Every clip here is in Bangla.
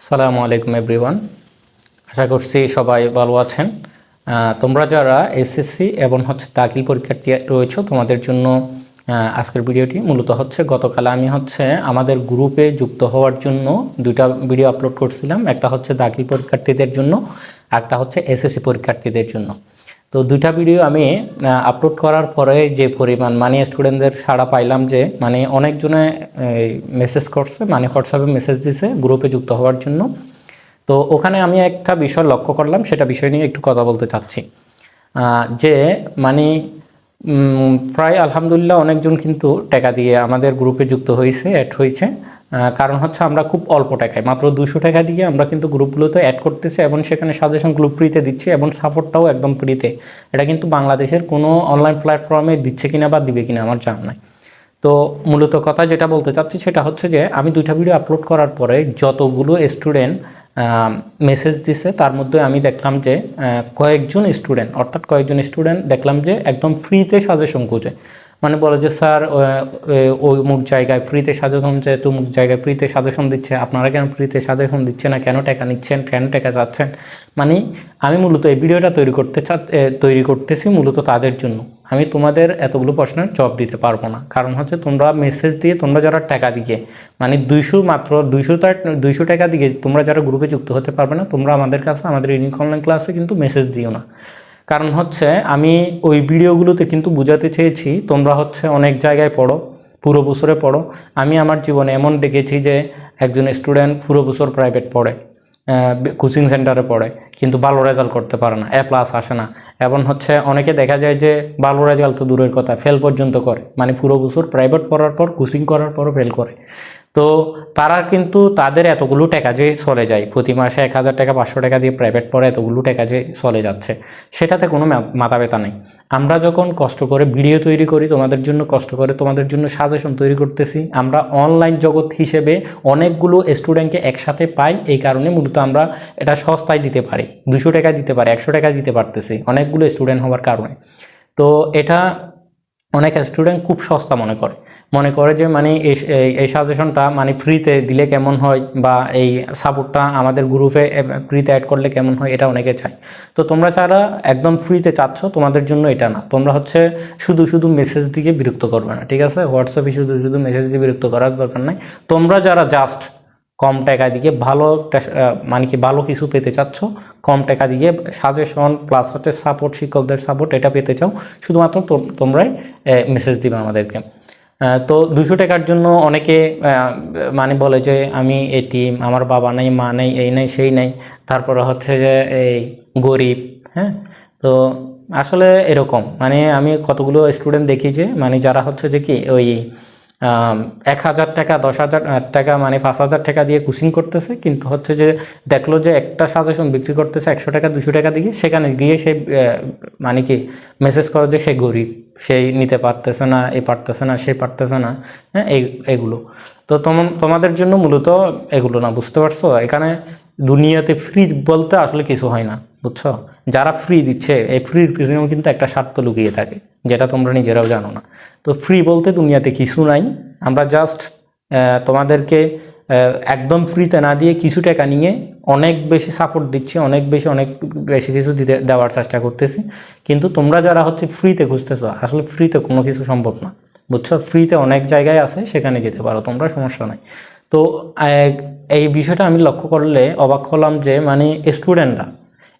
আসসালামু আলাইকুম এভরিওয়ান আশা করছি সবাই ভালো আছেন। তোমরা যারা এসএসসি এবং হচ্ছে দাখিল পরীক্ষার্থী রয়েছে, তোমাদের জন্য আজকের ভিডিওটি মূলত হচ্ছে, গতকাল আমি হচ্ছে আমাদের গ্রুপে যুক্ত হওয়ার জন্য দুটা ভিডিও আপলোড করছিলাম। একটা হচ্ছে দাখিল পরীক্ষার্থীদের জন্য, একটা হচ্ছে এসএসসি পরীক্ষার্থীদের জন্য। তো দুইটা ভিডিও আমি আপলোড করার পরে যে পরিমাণ মানে স্টুডেন্টদের সাড়া পাইলাম যে মানে অনেকজনে মেসেজ করছে মানে হোয়াটসঅ্যাপে মেসেজ দিছে গ্রুপে যুক্ত হওয়ার জন্য। তো ওখানে আমি একটা বিষয় লক্ষ্য করলাম, সেটা বিষয় নিয়ে একটু কথা বলতে চাচ্ছি। যে মানে প্রায় আলহামদুলিল্লাহ অনেকজন কিন্তু টাকা দিয়ে আমাদের গ্রুপে যুক্ত হয়েছে অ্যাড হয়েছে কারণ হচ্ছে আমরা খুব অল্প টাকায়, মাত্র দুশো টাকা দিয়ে আমরা কিন্তু গ্রুপগুলোতে অ্যাড করতেছি এবং সেখানে সাজেশনগুলো ফ্রিতে দিচ্ছি এবং সাপোর্টটাও একদম ফ্রিতে এটা কিন্তু বাংলাদেশের কোনো অনলাইন প্ল্যাটফর্মে দিচ্ছে কিনা বা দিবে কিনা আমার জানা নাই। তো মূলত কথা যেটা বলতে চাচ্ছি সেটা হচ্ছে যে, আমি দুইটা ভিডিও আপলোড করার পরে যতগুলো স্টুডেন্ট মেসেজ দিছে, তার মধ্যে আমি দেখলাম যে কয়েকজন স্টুডেন্ট অর্থাৎ কয়েকজন স্টুডেন্ট দেখলাম যে একদম ফ্রিতে সাজেশন খুঁজে। মানে বলে যে, স্যার ওই মুখ জায়গায় ফ্রিতে সাজেশন যে তুমুক জায়গায় ফ্রিতে সাজেশন দিচ্ছে, আপনারা কেন ফ্রিতে সাজেশন দিচ্ছে না? কেন টাকা নিচ্ছেন? কেন টাকা চাচ্ছেন? মানে আমি মূলত এই ভিডিওটা তৈরি করতে চা তৈরি করতেছি মূলত তাদের জন্য। আমি তোমাদের এতগুলো প্রশ্নের জবাব দিতে পারব না। কারণ হচ্ছে তোমরা মেসেজ দিয়ে তোমরা যারা টাকা দিয়ে মানে দুইশো মাত্র দুইশো দুইশো টাকা দিয়ে তোমরা যারা গ্রুপে যুক্ত হতে পারবে না, তোমরা আমাদের কাছে, আমাদের ইউনিক অনলাইন ক্লাসে কিন্তু মেসেজ দিও না। কারণ হচ্ছে আমি ওই ভিডিওগুলোতে কিন্তু বোঝাতে চেয়েছি, তোমরা হচ্ছে অনেক জায়গায় পড়ো, পুরো বছরে পড়ো। আমি আমার জীবনে এমন দেখেছি যে একজন স্টুডেন্ট পুরো বছর প্রাইভেট পড়ে কোচিং সেন্টারে পড়ে, কিন্তু ভালো রেজাল্ট করতে পারে না এ প্লাস আসে না। এবং হচ্ছে অনেকে দেখা যায় যে ভালো রেজাল্ট তো দূরের কথা ফেল পর্যন্ত করে মানে পুরো বছর প্রাইভেট পড়ার পর কোচিং করার পরও ফেল করে। তো তারা কিন্তু তাদের এতগুলো টাকা যে চলে যায়, প্রতি মাসে এক হাজার টাকা, পাঁচশো টাকা দিয়ে প্রাইভেট পড়ে এতগুলো টাকা যে চলে যাচ্ছে, সেটাতে কোনো মাথা ব্যথা নেই। আমরা যখন কষ্ট করে ভিডিও তৈরি করি, তোমাদের জন্য কষ্ট করে, তোমাদের জন্য সাজেশন তৈরি করতেছি, আমরা অনলাইন জগৎ হিসেবে অনেকগুলো স্টুডেন্টকে একসাথে পাই, এই কারণে মূলত আমরা এটা সস্তায় দিতে পারি। দুশো টাকা দিতে পারি, একশো টাকা দিতে পারতেছি, অনেকগুলো স্টুডেন্ট হওয়ার কারণে। তো এটা অনেক স্টুডেন্ট খুব সস্তা মনে করে। মনে করে যে মানে এই সাজেশনটা মানে ফ্রিতে দিলে কেমন হয় বা এই সাপোর্টটা আমাদের গ্রুপে ফ্রিতে অ্যাড করলে কেমন হয়? এটা অনেকে চায়। তো তোমরা যারা একদম ফ্রিতে চাচ্ছ, তোমাদের জন্য এটা না। তোমরা হচ্ছে শুধু শুধু মেসেজ দিয়ে বিরক্ত করবে না, ঠিক আছে? হোয়াটসঅ্যাপে শুধু শুধু মেসেজ দিয়ে বিরক্ত করার দরকার নাই। তোমরা যারা জাস্ট কম টাকা দিয়ে ভালো মানে কি ভালো কিছু পেতে চাচ্ছ, কম টাকা দিয়ে সাজেশন প্লাস হচ্ছে সাপোর্ট শিক্ষকদের সাপোর্ট এটা পেতে চাও। শুধুমাত্র তোমরাই মেসেজ দিবে আমাদেরকে। তো দুশো টাকার জন্য অনেকে মানে বলে যে আমি এটিম আমার বাবা নেই, মা নেই, এই নেই, সেই নেই। তারপরে হচ্ছে যে এই গরিব হ্যাঁ? তো আসলে এরকম। মানে আমি কতগুলো স্টুডেন্ট দেখি যে মানে যারা হচ্ছে যে কি ওই এক হাজার টাকা, দশ হাজার টাকা মানে পাঁচ হাজার টাকা দিয়ে কোচিং করতেছে। কিন্তু হচ্ছে যে দেখল যে একটা সাজেশন বিক্রি করতেছে একশো টাকা, দুশো টাকা দিয়ে, সেখানে গিয়ে সে মানে কি মেসেজ করে যে সে গরিব, সেই নিতে পারতেছে না, এ পারতেছে না, সে পারতেছে না হ্যাঁ এই, এগুলো। তো তোম- তোমাদের জন্য মূলত এগুলো না, বুঝতে পারছ? এখানে দুনিয়াতে ফ্রি বলতে আসলে কিছু হয় না, বুঝছ? যারা ফ্রি দিচ্ছে, এই ফ্রির পিছনেও কিন্তু একটা স্বার্থ লুকিয়ে থাকে। যেটা তোমরা নিজেরাও জানো না। তো ফ্রি বলতে দুনিয়াতে কিছু নাই। আমরা জাস্ট তোমাদেরকে একদম ফ্রিতে না দিয়ে কিছু টাকা নিয়ে অনেক বেশি সাপোর্ট দিচ্ছি, অনেক বেশি অনেক বেশি কিছু দিতে, দেওয়ার চেষ্টা করতেছি। কিন্তু তোমরা যারা হচ্ছে ফ্রিতে খুঁজতেছো, আসলে ফ্রিতে কোনো কিছু সম্ভব না। বুঝছ? ফ্রিতে অনেক জায়গায় আছে, সেখানে যেতে পারো, তোমরা সমস্যা নাই। তো এই বিষয়টা আমি লক্ষ্য করলে অবাক হলাম যে মানে স্টুডেন্টরা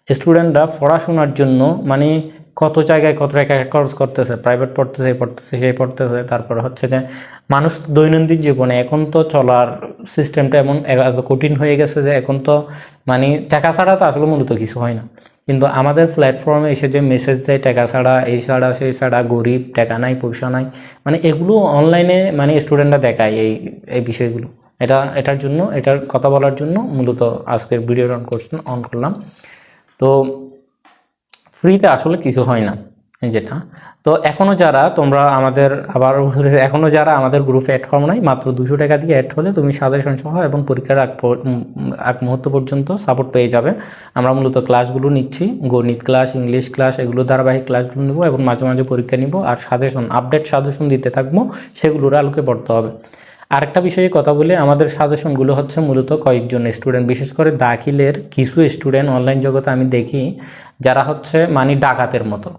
স্টুডেন্টরা পড়াশোনার জন্য মানে কত জায়গায় কত টাকা খরচ করতেছে প্রাইভেট পড়তেছে পড়তেছে, সেই পড়তেছে, তারপরে হচ্ছে যে মানুষ দৈনন্দিন জীবনে, এখন তো চলার সিস্টেমটা এমন এত কঠিন হয়ে গেছে যে এখন তো মানে টাকা ছাড়া তো আসলে মূলত কিছু হয় না। কিন্তু আমাদের প্ল্যাটফর্মে এসে যে মেসেজ দেয়, টাকা ছাড়া, এই ছাড়া, সেই ছাড়া, গরিব, টাকা নাই, পয়সা নাই মানে এগুলো অনলাইনে মানে স্টুডেন্টরা দেখায় এই এই বিষয়গুলো। এটা, এটার জন্য, এটার কথা বলার জন্য মূলত আজকের ভিডিও অন করছেন অন করলাম। তো ফ্রিতে আসলে কিছু হয় না যেটা। তো এখনও যারা তোমরা আমাদের আবার এখনও যারা আমাদের গ্রুপে অ্যাড করো নাই, মাত্র দুশো টাকা দিয়ে অ্যাড হলে তুমি সাজেশন সহ এবং পরীক্ষার আগ মুহূর্ত পর্যন্ত সাপোর্ট পেয়ে যাবে। আমরা মূলত ক্লাসগুলো নিচ্ছি, গণিত ক্লাস ইংলিশ ক্লাস এগুলো ধারাবাহিক ক্লাসগুলো নেব এবং মাঝে মাঝে পরীক্ষা নিব। আর সাজেশন আপডেট সাজেশন দিতে থাকব, সেগুলোর আলোকে পড়তে হবে। আরেকটা বিষয়ে কথা বলে আমাদের সাজেশনগুলো হচ্ছে মূলত কয়েকজন স্টুডেন্ট বিশেষ করে দাখিলের কিছু স্টুডেন্ট অনলাইন জগতে আমি দেখি যারা হচ্ছে মানি ডাকাতের মতো,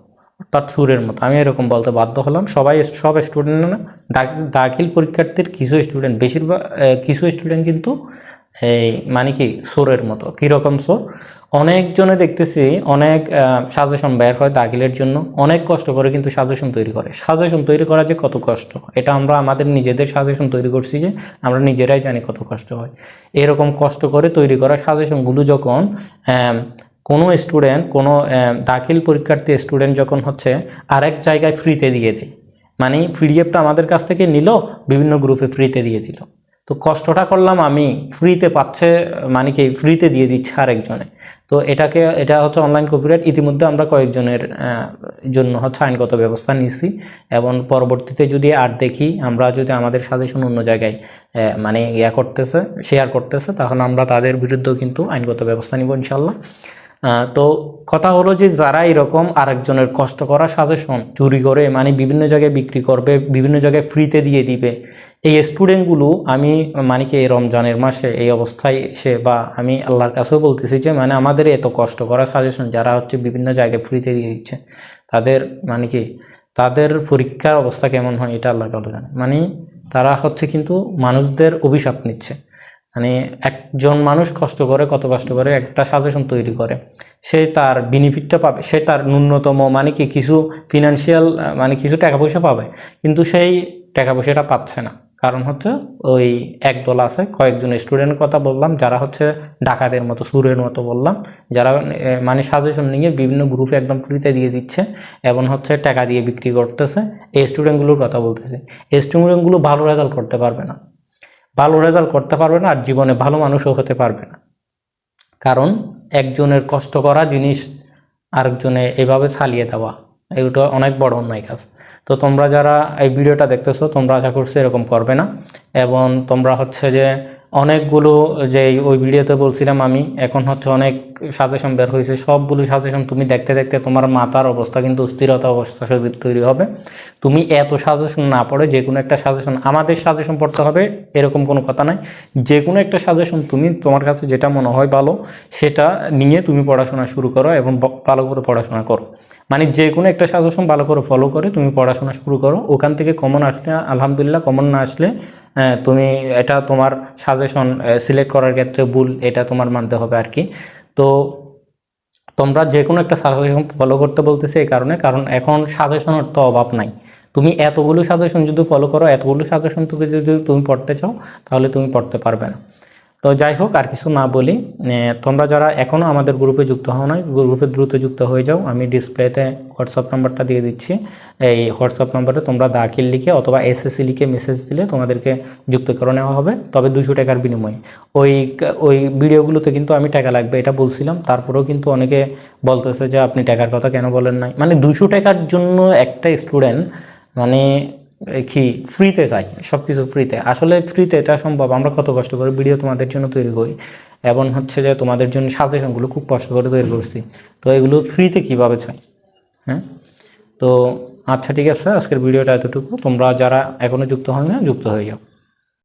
অর্থাৎ সুরের মতো। আমি এরকম বলতে বাধ্য হলাম। সবাই সব স্টুডেন্ট না দাখিল পরীক্ষার্থীর কিছু স্টুডেন্ট বেশিরভাগ কিছু স্টুডেন্ট কিন্তু এই মানে কি সোরের মতো। কীরকম সোর? অনেকজনে দেখতেছি অনেক সাজেশন বের হয় দাখিলের জন্য। অনেক কষ্ট করে কিন্তু সাজেশন তৈরি করে। সাজেশন তৈরি করা যে কত কষ্ট? এটা আমরা আমাদের নিজেদের সাজেশন তৈরি করছি যে আমরা নিজেরাই জানি কত কষ্ট হয়। এরকম কষ্ট করে তৈরি করা সাজেশনগুলো যখন কোনো স্টুডেন্ট কোনো দাখিল পরীক্ষার্থী স্টুডেন্ট যখন হচ্ছে আরেক জায়গায় ফ্রিতে দিয়ে দেয়। মানে পিডিএফটা আমাদের কাছ থেকে নিল, বিভিন্ন গ্রুপে ফ্রিতে দিয়ে দিল। তো কষ্টটা করলাম আমি ফ্রিতে পাচ্ছে মানে কি ফ্রিতে দিয়ে দিচ্ছে আরেকজনে। তো এটাকে, এটা হচ্ছে অনলাইন কপিরাইট ইতিমধ্যে আমরা কয়েকজনের জন্য হচ্ছে আইনগত ব্যবস্থা নিছি এবং পরবর্তীতে যদি আর দেখি, আমরা যদি আমাদের সাজেশন অন্য জায়গায় মানে ইয়া করতেছে শেয়ার করতেছে তখন আমরা তাদের বিরুদ্ধেও কিন্তু আইনগত ব্যবস্থা নিব ইনশাল্লাহ তো কথা হলো যে যারা এরকম আরেকজনের কষ্ট করা সাজেশন চুরি করে মানে বিভিন্ন জায়গায় বিক্রি করবে, বিভিন্ন জায়গায় ফ্রিতে দিয়ে দিবে, এই স্টুডেন্টগুলো আমি মানে কি এই রমজানের মাসে এই অবস্থায় এসে বা আমি আল্লাহর কাছেও বলতেছি যে মানে আমাদের এত কষ্ট করা সাজেশন যারা হচ্ছে বিভিন্ন জায়গায় ফ্রিতে দিয়ে দিচ্ছে, তাদের মানে কি, তাদের পরীক্ষার অবস্থা কেমন হয়, এটা আল্লাহ কথা জানে। মানে তারা হচ্ছে কিন্তু মানুষদের অভিশাপ নিচ্ছে। মানে একজন মানুষ কষ্ট করে, কত কষ্ট করে একটা সাজেশন তৈরি করে। সে তার বেনিফিটটা পাবে, সে তার ন্যূনতম মানে কি, কিছু ফিনান্সিয়াল মানে কিছু টাকা পয়সা পাবে, কিন্তু সেই টাকা পয়সাটা পাচ্ছে না। কারণ হচ্ছে ওই একদল আছে, কয়েকজন স্টুডেন্টের কথা বললাম, যারা হচ্ছে ডাকাতের মতো, সুরের মতো বললাম, যারা মানে সাজেশন নিয়ে বিভিন্ন গ্রুপে একদম ফ্রিতে দিয়ে দিচ্ছে, এবং হচ্ছে টাকা দিয়ে বিক্রি করতেছে। এই স্টুডেন্টগুলোর কথা বলতেছে, এই স্টুডেন্টগুলো ভালো রেজাল্ট করতে পারবে না। ভালো রেজাল্ট করতে পারবে না আর জীবনে ভালো মানুষও হতে পারবে না। কারণ একজনের কষ্ট করা জিনিস আরেকজনে এভাবে চালিয়ে দেওয়া এগুলো অনেক বড় অন্যায় কাজ। তো তোমরা যারা এই ভিডিওটা দেখতেছো, তোমরা আশা করছ এরকম করবে না। এবং তোমরা হচ্ছে যে অনেকগুলো যে ওই ভিডিওতে বলছিলাম আমি, এখন হচ্ছে অনেক সাজেশন বের হয়েছে। সবগুলো সাজেশন তুমি দেখতে দেখতে তোমার মাথার অবস্থা কিন্তু স্থিরতা অবস্থা তৈরি হবে। তুমি এত সাজেশন না পড়ে যে কোনো একটা সাজেশন আমাদের সাজেশন পড়তে হবে, এরকম কোনো কথা নাই। যে কোনো একটা সাজেশন তুমি, তোমার কাছে যেটা মনে হয় ভালো, সেটা নিয়ে তুমি পড়াশোনা শুরু করো এবং ভালো করে পড়াশোনা করো। মানে যে কোনো একটা সাজেশন ভালো করে ফলো করে তুমি পড়াশোনা শুরু করো। ওখান থেকে কমন আসলে, আলহামদুলিল্লাহ কমন না আসলে তুমি এটা তোমার সাজেশন সিলেক্ট করার ক্ষেত্রে ভুল, এটা তোমার মানতে হবে আর কি। তো তোমরা যে কোনো একটা সাজেশন ফলো করতে বলতেছে এই কারণে, কারণ এখন সাজেশনের তো অভাব নাই। তুমি এতগুলো সাজেশন যদি ফলো করো, এতগুলো সাজেশন তুমি যদি তুমি পড়তে চাও, তাহলে তুমি পড়তে পারবে না। তো যাই হোক, আর কিছু না বলি তোমরা যারা এখনও আমাদের গ্রুপে যুক্ত হও নাই গ্রুপে দ্রুত যুক্ত হয়ে যাও। আমি ডিসপ্লেতে হোয়াটসঅ্যাপ নাম্বারটা দিয়ে দিচ্ছি। এই হোয়াটসঅ্যাপ নাম্বারে তোমরা দাখিল লিখে অথবা এসএসসি লিখে মেসেজ দিলে তোমাদেরকে যুক্ত করে নেওয়া হবে, তবে দুশো টাকার বিনিময়ে। ওই ওই ভিডিওগুলোতে কিন্তু আমি টাকা লাগবে, এটা বলছিলাম। তারপরেও কিন্তু অনেকে বলতেছে যে আপনি টাকার কথা কেন বলেন নাই? মানে দুশো টাকার জন্য একটা স্টুডেন্ট মানে কি ফ্রিতে চাই সব কিছু ফ্রিতে আসলে ফ্রিতে এটা সম্ভব, আমরা কত কষ্ট করে ভিডিও তোমাদের জন্য তৈরি করি। এবং হচ্ছে যে তোমাদের জন্য সাজেশনগুলো খুব কষ্ট করে তৈরি করছি। তো এগুলো ফ্রিতে কীভাবে চাই? হ্যাঁ? তো আচ্ছা ঠিক আছে, আজকের ভিডিওটা এতটুকু। তোমরা যারা এখনও যুক্ত হয় না যুক্ত হয়ে যাও।